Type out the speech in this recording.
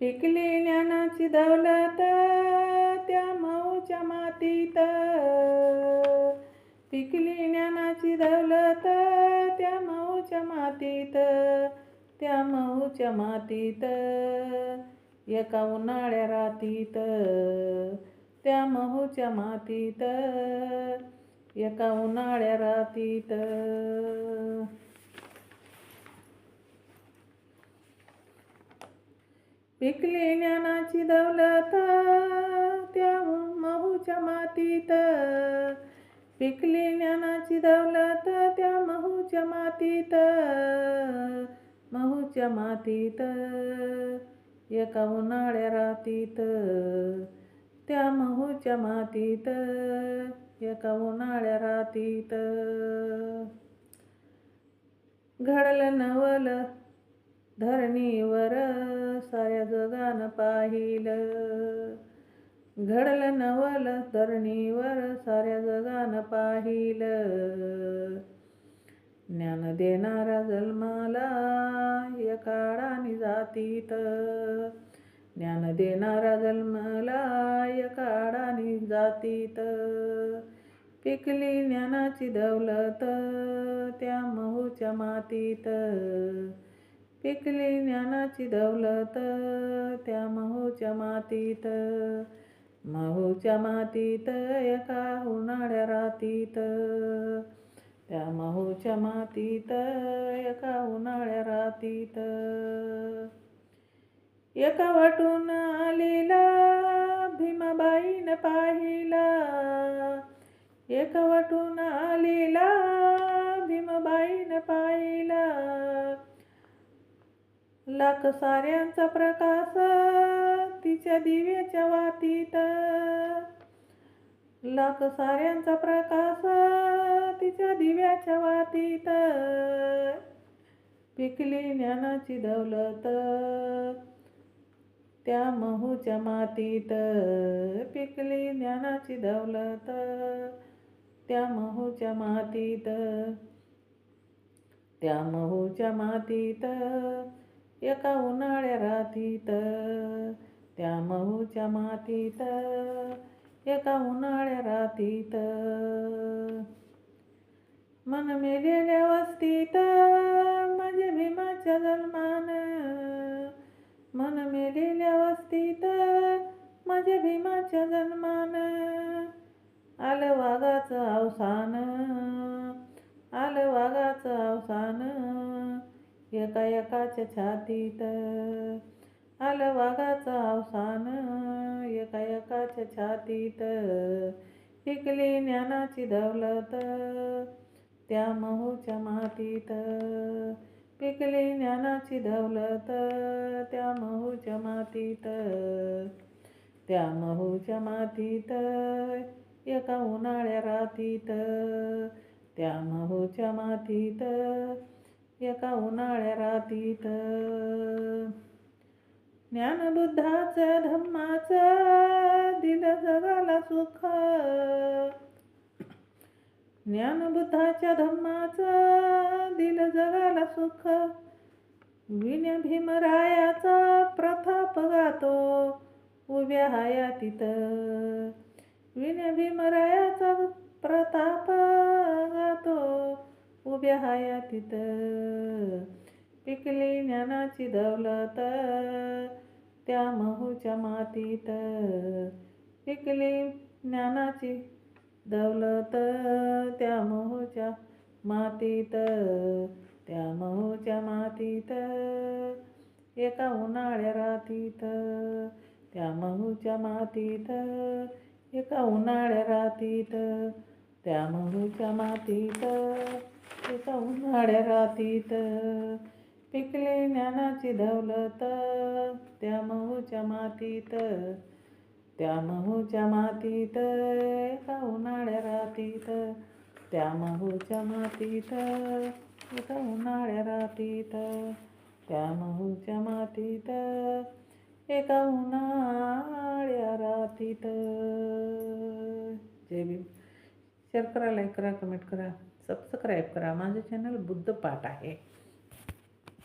पिकली ज्ञानाची दौलत त्या माऊच्या मातीत. पिकली ज्ञानाची दौलत त्या माऊच्या मातीत. त्या माऊच्या मातीत एका उन्हाळ्या रातीत. त्या महूच्या मातीत एका उन्हाळ्या रातीत. विकली ज्ञानाची दौलत त्या महूच्या मातीत. पिकली ज्ञानाची दौलत त्या महूच्या मातीत. महूच्या मातीत एका उन्हाळ्या रातीत. त्या महूच्या मातीत एका उन्हाळ्या रातीत. घडलं नवल धरणीवर साऱ्या जगान पाहिलं. घडलं नवल धरणीवर साऱ्या जगान पाहिलं. ज्ञान देणारा जन्माला एकाडानी जातीत. ज्ञान देणारा जन्माला एकाडानी जातीत. पिकली ज्ञानाची दौलत त्या महूच्या मातीत. टिकली ज्ञानाची दौलत त्या महूच्या मातीत. महूच्या मातीत एका उन्हाळ्या रातीत. त्या महूच्या मातीत एका उन्हाळ्या रातीत. एका वाटून आलेला भीमाबाईन पाहिला. एका वाटून आलेला भीमाबाईन पाहिला. लाख साऱ्यांचा प्रकाश तिच्या दिव्याच्या वातीत. लाख साऱ्यांचा प्रकाश तिच्या दिव्याच्या वातीत. पिकली ज्ञानाची दौलत त्या महूच्या मातीत. पिकली ज्ञानाची दौलत त्या महूच्या मातीत. त्या महूच्या मातीत एका उन्हाळ्या रातीत त्या महूच्या मातीत एका उन्हाळ्या रातीत. मन मेलेल्या वस्तीत माझ्या भीमाच्या जन्मान. मन मेलेल्या वस्तीत माझ्या भीमाच्या जन्मान. आलं वाघाचं अवसान आलं वाघाचं अवसान. एका एकाच्या छातीत. आलं वाघाचं अवसान. एका एकाच्या छातीत. पिकली ज्ञानाची दौलत. त्या महूच्या मातीत. पिकली ज्ञानाची दौलत. त्या महूच्या मातीत. त्या महूच्या मातीत. एका उन्हाळ्या रातीत. त्या महूच्या मातीत. एका उन्हाळ्या रातीत. ज्ञानबुद्धाचं धम्माचं दिलं जगाला सुख. ज्ञानबुद्धाच्या धम्माचं दिलं जगाला सुख. विण्या भीमरायाचा प्रताप गातो उभ्या हयातीत. विण्या भीमरायाचा प्रताप उभ्या तिथं पिकली ज्ञानाची दौलत त्या महूच्या मातीत. पिकली ज्ञानाची दौलत त्या महूच्या मातीत. त्या महूच्या मातीत एका उन्हाळ्या रातीत. त्या महूच्या मातीत एका उन्हाळ्या रातीत. त्या महूच्या मातीत एका उन्हाळ्या रातीत. पिकली ज्ञानाची दौलत त्या महूच्या मातीत. त्या महूच्या मातीत एका उन्हाळ्या रातीत. त्या महूच्या मातीत एका उन्हाळ्या रातीत. त्या महूच्या मातीत एका उन्हाळ्या रातीत. जय भीम. शेअर करा लाईक करा कमेंट करा. सबस्क्राईब करा. माझं चॅनल बुद्ध पाठ आहे.